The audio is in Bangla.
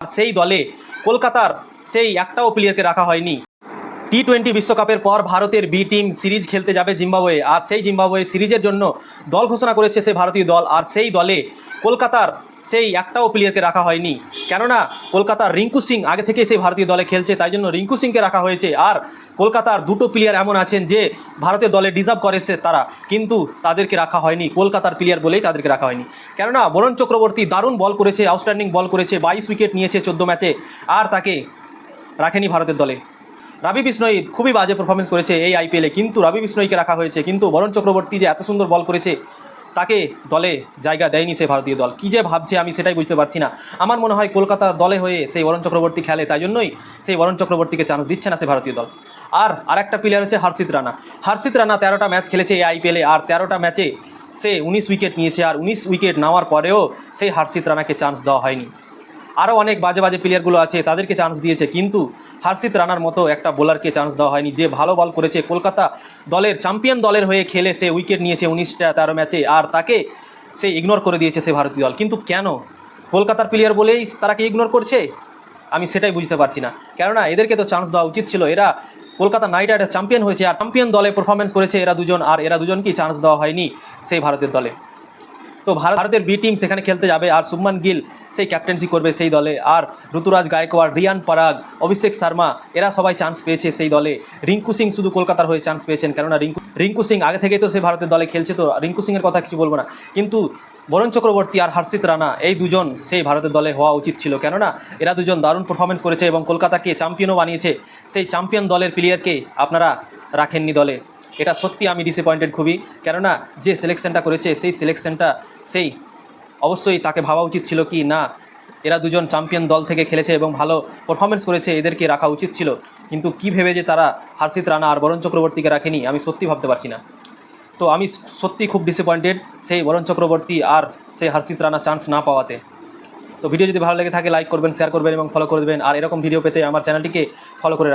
সেই দলে কলকাতার সেই একটাও প্লেয়ারকে রাখা হয়নি। টি টোয়েন্টি বিশ্বকাপের পর ভারতের বি টিম সিরিজ খেলতে যাবে জিম্বাবুয়ে। আর সেই জিম্বাবুয়ে সিরিজের জন্য দল ঘোষণা করেছে সে ভারতীয় দল। আর সেই দলে কলকাতার সেই একটাও প্লেয়ারকে রাখা হয়নি। কেননা, কলকাতার রিঙ্কু সিং আগে থেকে সেই ভারতীয় দলে খেলছে, তাই জন্য রিঙ্কু সিংকে রাখা হয়েছে। আর কলকাতার দুটো প্লেয়ার এমন আছেন যে, ভারতীয় দলে ডিজার্ভ করেছে তারা, কিন্তু তাদেরকে রাখা হয়নি। কলকাতার প্লেয়ার বলেই তাদেরকে রাখা হয়নি। কেননা, বরুণ চক্রবর্তী দারুণ বল করেছে আউটস্ট্যান্ডিং বল করেছে, বাইশ উইকেট নিয়েছে চোদ্দ ম্যাচে আর তাকে রাখেনি ভারতের দলে। রবি বিষ্ণই খুবই বাজে পারফরমেন্স করেছে এই আইপিএলে কিন্তু রবি বিষ্ণইকে রাখা হয়েছে। কিন্তু বরণ চক্রবর্তী যে এত সুন্দর বল করেছে তাকে দলে জায়গা দেয়নি সে ভারতীয় দল। কী যে ভাবছে আমি সেটাই বুঝতে পারছি না। আমার মনে হয় কলকাতা দলে হয়ে সেই বরণ চক্রবর্তী খেলে, তাই জন্যই সেই বরণ চক্রবর্তীকে চান্স দিচ্ছে না সে ভারতীয় দল। আর আরেকটা প্লেয়ার হচ্ছে হর্ষিত রানা। হর্ষিত রানা তেরোটা ম্যাচ খেলেছে এই আইপিএলে আর তেরোটা ম্যাচে সে উনিশ উইকেট নিয়েছে, আর উনিশ উইকেট নেওয়ার পরেও সেই হর্ষিত রানাকে চান্স দেওয়া হয়নি। আরও অনেক বাজে বাজে প্লেয়ারগুলো আছে, তাদেরকে চান্স দিয়েছে। কিন্তু হার্ষিত রানার মতো একটা বোলারকে চান্স দেওয়া হয়নি। যে ভালো বল করেছে কলকাতা দলের চ্যাম্পিয়ন দলের হয়ে খেলে সে উইকেট নিয়েছে উনিশটা তেরো ম্যাচে আর তাকে সে ইগনোর করে দিয়েছে সে ভারতীয় দল। কিন্তু কেন? কলকাতার প্লেয়ার বলেই তারাকে ইগনোর করছে? আমি সেটাই বুঝতে পারছি না। কেননা এদেরকে তো চান্স দেওয়া উচিত ছিল। এরা কলকাতা নাইট রাইডার্স চ্যাম্পিয়ন হয়েছে, আর চ্যাম্পিয়ন দলে পারফরমেন্স করেছে এরা দুজন, আর এরা দুজনকেই চান্স দেওয়া হয়নি সেই ভারতের দলে। তো ভারতের বি টিম সেখানে খেলতে যাবে আর শুভমান গিল সেই ক্যাপ্টেন্সি করবে সেই দলে। আর ঋতুরাজ গায়কোয়াড়, রিয়ান পরাগ, অভিষেক শর্মা, এরা সবাই চান্স পেয়েছে সেই দলে। রিঙ্কু সিং শুধু কলকাতার হয়ে চান্স পেয়েছেন, কেননা রিঙ্কু রিঙ্কু সিং আগে থেকেই তো সে ভারতের দলে খেলছে, তো রিঙ্কু সিংয়ের কথা কিছু বলব না। কিন্তু বরুণ চক্রবর্তী আর হর্ষিত রানা, এই দুজন সেই ভারতের দলে হওয়া উচিত ছিল। কেননা এরা দুজন দারুণ পারফরমেন্স করেছে এবং কলকাতাকে চ্যাম্পিয়নও বানিয়েছে। সেই চ্যাম্পিয়ন দলের প্লেয়ারকে আপনারা রাখেননি দলে। এটা সত্যি আমি ডিসঅ্যাপয়েন্টেড খুবই। কেননা যে সিলেকশনটা করেছে, সেই সিলেকশনটা সেই অবশ্যই তাকে ভাবা উচিত ছিল কি না, এরা দুজন চ্যাম্পিয়ন দল থেকে খেলেছে এবং ভালো পারফরমেন্স করেছে, এদেরকে রাখা উচিত ছিল। কিন্তু কি ভেবে যে তারা হার্ষিত রানা আর বরণ চক্রবর্তীকে রাখেনি, আমি সত্যি ভাবতে পারছি না। তো আমি সত্যি খুব ডিসঅ্যাপয়েন্টেড সেই বরণ চক্রবর্তী আর সেই হর্ষিত রানা চান্স না পাওয়াতে। তো ভিডিও যদি ভালো লেগে থাকে লাইক করবেন শেয়ার করবেন এবং ফলো করে দেবেন। আর এরকম ভিডিও পেতে আমার চ্যানেলটিকে ফলো করে